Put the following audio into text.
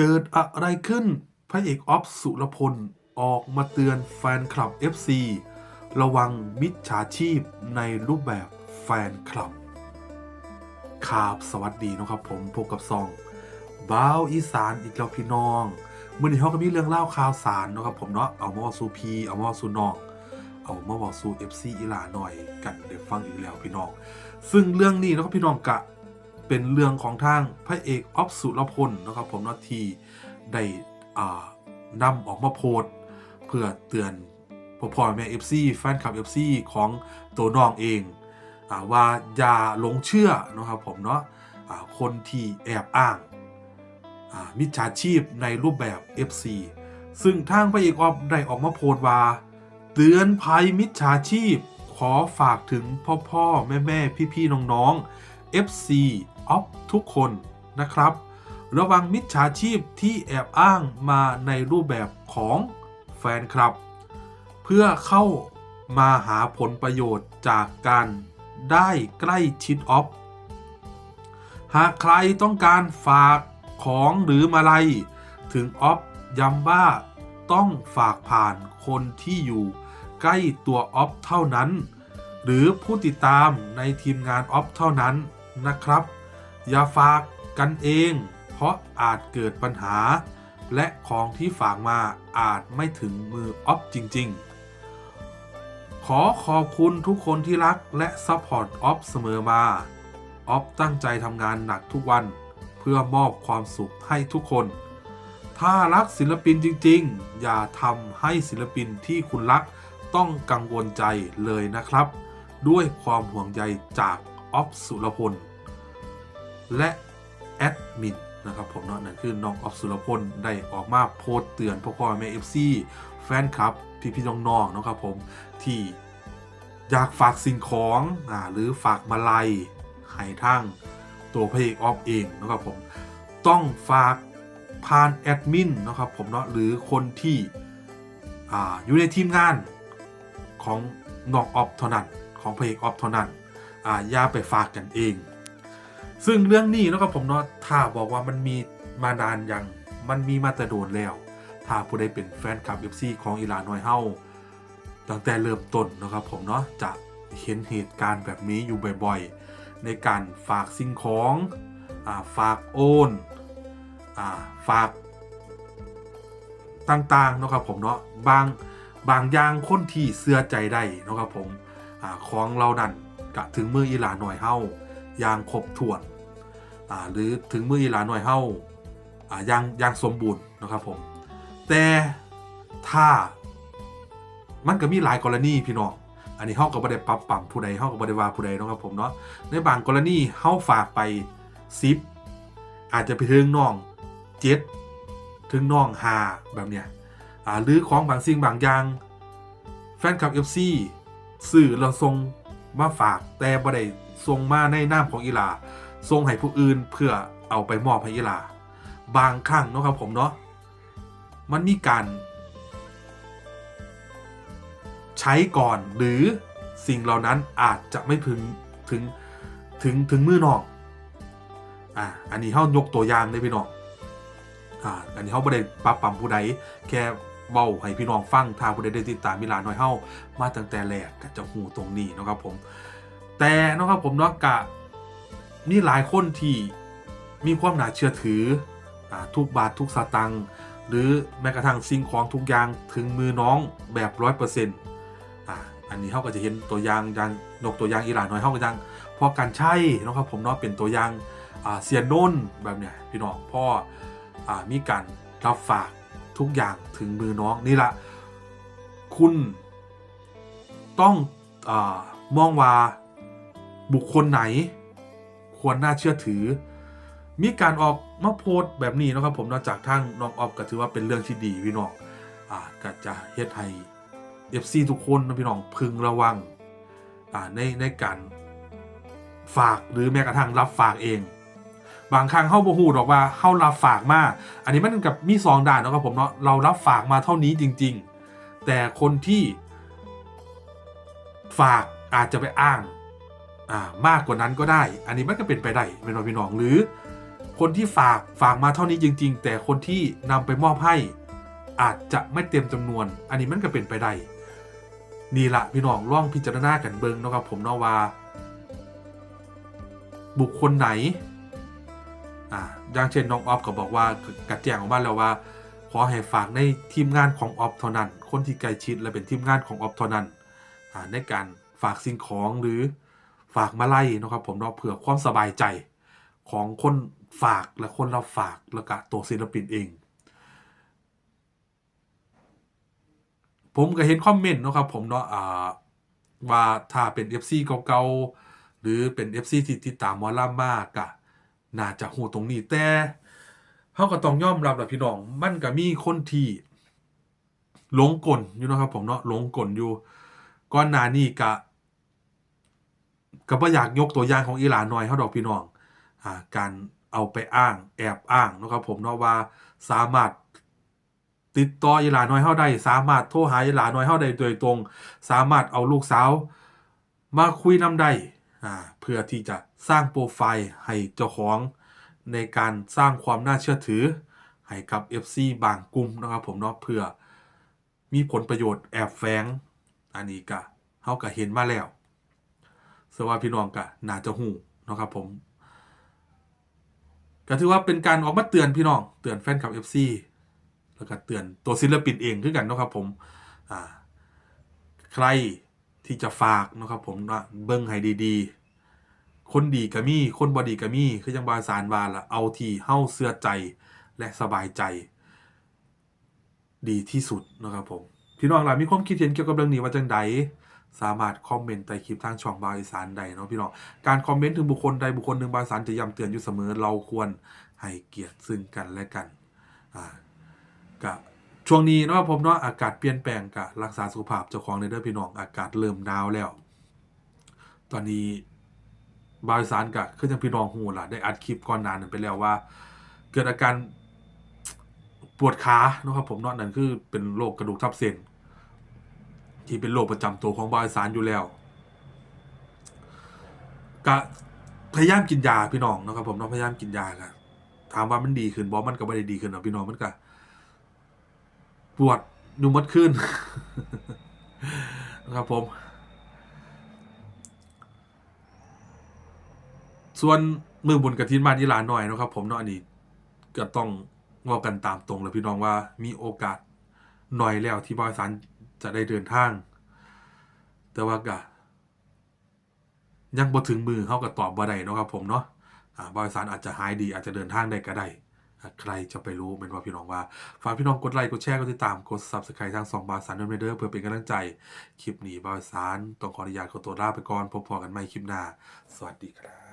เกิดอะไรขึ้น พระเอกออฟสุรพล ออกมาเตือนแฟนคลับ FC ระวังมิจฉาชีพในรูปแบบแฟนคลับครับสวัสดีนะครับผมพบกับซองบ้าวอีสานอีกแล้วพี่น้องเมื่อนี้เขาก็มีเรื่องเล่าข่าวสารนะครับผมเนาะเอามาบอกสู่พีเอามาบอกสู่น้องเอามาบอกสู่ FC อีหลาหน่อยกันเดี๋ยวฟังอีกแล้วพี่น้อง ซึ่งเรื่องนี้นะครับพี่น้องกะ เป็นเรื่องของทางพระเอกออฟสุรพลนะครับผมนาทีได้นำออกมาโพสเพื่อเตือนพ่อพ่อแม่ FC แฟนคลับ FC ของตัวน้องเองอว่าอย่าหลงเชื่อนะครับผมเนาะะคนที่แอบอ้างมิจฉาชีพในรูปแบบ FC ซึ่งทางพระเอกออฟได้ออกมาโพสต์ว่า เตือนภัยมิจฉาชีพ ขอฝากถึงพ่อพ่อแม่แม่พี่พี่น้องน้องๆ FC ออฟทุกคนนะครับ ระวังมิจฉาชีพที่แอบอ้างมาในรูปแบบของแฟนคลับ เพื่อเข้ามาหาผลประโยชน์จากการได้ใกล้ชิดออฟหากใครต้องการฝากของหรือมาลัย ถึงออฟย้ำว่าต้องฝากผ่านคนที่อยู่ใกล้ตัวออฟเท่านั้น หรือผู้ติดตามในทีมงานออฟเท่านั้นนะครับ อย่าฝากกันเอง เพราะอาจเกิดปัญหา และของที่ฝากมาอาจไม่ถึงมือออฟจริง ๆ ขอขอบคุณทุกคนที่รักและซัพพอร์ตออฟเสมอมาออฟตั้งใจทำงานหนักทุกวันเพื่อมอบความสุขให้ทุกคน ถ้ารักศิลปินจริง ๆ อย่าทำให้ศิลปินที่คุณรักต้องกังวลใจเลยนะครับ ด้วยความห่วงใยจากออฟสุรพล และแอดมินนะครับผมเนาะนั่นคือน้องออฟสุรพลได้ออกมาโพสต์เตือนพ่อพ่อแม่เอฟซีแฟนคลับ พี่พี่ๆน้องๆเนะครับผมที่อยากฝากสิ่งของอ่าหรือฝากมาลัยให้ทั้งตัวพระเอกออฟเองนะครับผมต้องฝากผ่านแอดมินนะครับผมเนาะหรือคนที่อ่าอยู่ในทีมงานของน้องออฟเท่านั้นของพระเอกออฟเท่านั้นอ่าอย่าไปฝากกันเอง ซึ่งเรื่องนี้นะครับผมเนาะถ้าบอกว่ามันมีมานานยังมันมีมาแต่โดนแล้ว ถ้าผู้ใดเป็นแฟนคลับ FC ของอีหลาน้อยเฮาตั้งแต่เริ่มต้นนะครับผมเนาะจะเห็นเหตุการณ์แบบนี้อยู่บ่อยๆ ในการฝากสิ่งของอาฝากโอนอาฝากต่างๆนะครับผมเนาะบางบางอย่างคนที่เสื้อใจได้นะครับผมอของเรานั่นกะถึงมืออีหลาหน่อยเฮาอย่างครบถ้วน อ่าหรือถึงมืออีหลาหน่อยเฮาอ่าย่างย่างสมบูรณ์นะครับผม แต่ถ้ามันก็มีหลายกรณีพี่น้องอันนี้เฮาก็บ่ได้ปรับปรำผู้ใดเฮาก็บ่ได้ว่าผู้ใดเนาะครับผมเนาะในบางกรณีเฮาฝากไป10อาจจะไปถึงน้อง7ถึงน้อง5แบบเนี้ยอ่าหรือของบางสิ่งบางอย่าง แฟนคลับ FC สื่อเราส่งมาฝากแต่บ่ได้ส่งมาในนามของอีหลา ส่งให้ผู้อื่นเพื่อเอาไปมอบให้อีลา บางครั้งเนาะครับผมเนาะมันมีการ ใช้ก่อนหรือสิ่งเหล่านั้นอาจจะไม่ถึงถึงถึงถึงมือนองอ่าอันนี้เฮายกตัวอย่างได้พี่น้องอ่าอันนี้เฮาบ่ได้ปรับปรำผู้ใดแค่เว้าให้พี่น้องฟังถ้าผู้ใดได้ติดตามมิลานน้อยเฮามาตั้งแต่แรกก็จะหูตรงนี้นะครับผม แต่นะครับผมเนาะกะ มีหลายคนที่มีความน่าเชื่อถืออทุกบาททุกสตางค์หรือแม้กระทั่งสิ่งของทุกอย่างถึงมือน้องแบบร้อยเปอร์เซ็นต์อันนี้เขาก็จะเห็นตัวอย่างยางนกตัวอย่างอีหลานน้อยเขาก็ยังพอการใช้นะครับผมเนาะเป็นตัวอย่างเสียนนแบบเนี้ยพี่น้องพ่ออมีการรับฝากทุกอย่างถึงมือน้องนี่ละคุณต้องอมองว่าบุคคลไหน ควรน่าเชื่อถือ มีการออกมาโพสต์แบบนี้นะครับผมนอกจากทางน้องออฟก็ถือว่าเป็นเรื่องที่ดีพี่น้องอ่าก็จะเฮ็ดให้ FC ทุกคนนะพี่น้องพึงระวังอ่าในในการฝากหรือแม้กระทั่งรับฝากเอง บางครั้งเข้าบ่ฮู้ดอกว่าเข้ารับฝากมา อันนี้มันกับมีสองด่านนะครับผมเนาะเรารับฝากมาเท่านี้จริง ๆ แต่คนที่ฝากอาจจะไปอ้าง มากกว่านั้นก็ได้ อันนี้มันก็เป็นไปได้เป็นว่าพี่น้องหรือ คนที่ฝากฝากมาเท่านี้จริง ๆ แต่คนที่นำไปมอบให้ อาจจะไม่เต็มจำนวน อันนี้มันก็เป็นไปได้นี่ละพี่น้องล่องพิจารณากันเบิงนะครับผมเนาะว่า บุคคลไหนอ่าอย่างเช่นน้องออฟก็บอกว่ากระแจงออกมาแล้วว่า ขอให้ฝากในทีมงานของออฟเท่านั้น คนที่ใกล้ชิดและเป็นทีมงานของออฟเท่านั้นอ่าในการฝากสิ่งของหรือ ฝากมาไล่นะครับผมเนาะเผื่อความสบายใจของคนฝากและคนเราฝากแล้วก็ตัวศิลปินเอง ผมก็เห็นคอมเมนต์นะครับผมเนาะอ่าว่าถ้าเป็น FC เก่าๆหรือเป็น FC ที่ติดตามมอลำมากะน่าจะหูตรงนี้แต่เขาก็ต้องยอมรับแหละพี่น้องมันก็มีคนที่หลงกลอยู่นะครับผมเนาะหลงกลอยู่ก่อนหน้านี้กะ ก็บ่อยากยกตัวอย่างของอีหลาน้อยเขาดอกพี่น้องอ่าการเอาไปอ้างแอบอ้างนะครับผมเนาะว่าสามารถติดต่ออีหลาน้อยเฮาได้สามารถโทรหาอีหลาน้อยเฮาได้โดยตรง สามารถเอาลูกสาวมาคุยนำได้อ่าเพื่อที่จะสร้างโปรไฟล์ให้เจ้าของในการสร้างความน่าเชื่อถือ ให้กับ FC บางกลุ่มนะครับผมเนาะเพื่อมีผลประโยชน์แอบแฝงอันนี้ก็เฮาก็เห็นมาแล้ว สว่าพี่น้องก็น่าจะหูเนาะครับผมก็ถือว่าเป็นการออกมาเตือนพี่น้อง เตือนแฟนคลับ FC แล้วก็เตือนตัวศิลปินเองคือกันเนาะครับผมอ่าใครที่จะฝากเนาะครับผมนะเบิ้งให้ดี ๆ คนดีก็มีคนบอดีก็มีคือยังบาสารบาละเอาที่เฮ้าเสื้อใจและสบายใจ ดีที่สุดเนาะครับผมพี่น้องหลายมีความคิดเห็นเกี่ยวกับเรื่องนี้ว่าจังใด สามารถคอมเมนต์ใต้คลิปทางช่องบาวอีสานใดเนาะพี่น้องการคอมเมนต์ถึงบุคคลใดบุคคลหนึ่งบาวอีสานจะย้ำเตือนอยู่เสมอเราควรให้เกียรติซึ่งกันและกันอ่ากะช่วงนี้เนาะผมเนาะอากาศเปลี่ยนแปลงกะรักษาสุขภาพเจ้าของในเด้อพี่น้องอากาศเริ่มหนาวแล้ว ตอนนี้บาวอีสานกะคือจังพี่น้องฮู้ล่ะได้อัดคลิปก่อนหนานนั้นไปแล้วว่า เกิดอาการปวดขาเนาะครับผมเนาะนั่นคือเป็นโรคกระดูกทับเส้น ที่เป็นโรคประจำตัวของบอีสานอยู่แล้วกะพยายามกินยาพี่น้องนะครับผมเนาะพยายามกินยากันถามว่ามันดีขึ้นบ่มันก็ไม่ได้ดีขึ้นหรอกพี่น้องมันก็ปวดยุงมัดขึ้นนะครับผม ส่วนมือบุญกระทินมานอีหลานหน่อยนะครับ ผมเนาะอันนี้ก็ต้องว่ากันตามตรงเลยพี่น้องว่ามีโอกาสหน่อยแล้วที่บริษัท จะได้เดินทาง แต่ว่าก็ยังบ่ถึงมือเขาก็ตอบบ่ได้เนาะครับผมเนาะบริษัทอาจจะหายดีอาจจะเดินทางได้ก็ได้ใครจะไปรู้เป็นว่าพี่น้องว่าฝากพี่น้องกดไลค์กดแชร์กดติดตามกด subscribe ทางสองบาทสารดนเดอร์เพื่อเป็นกำลังใจ คลิปนี้บาสารต้องขออนุญาตขอตัวลาไปก่อนพบพอกันใหม่คลิปหน้า สวัสดีครับ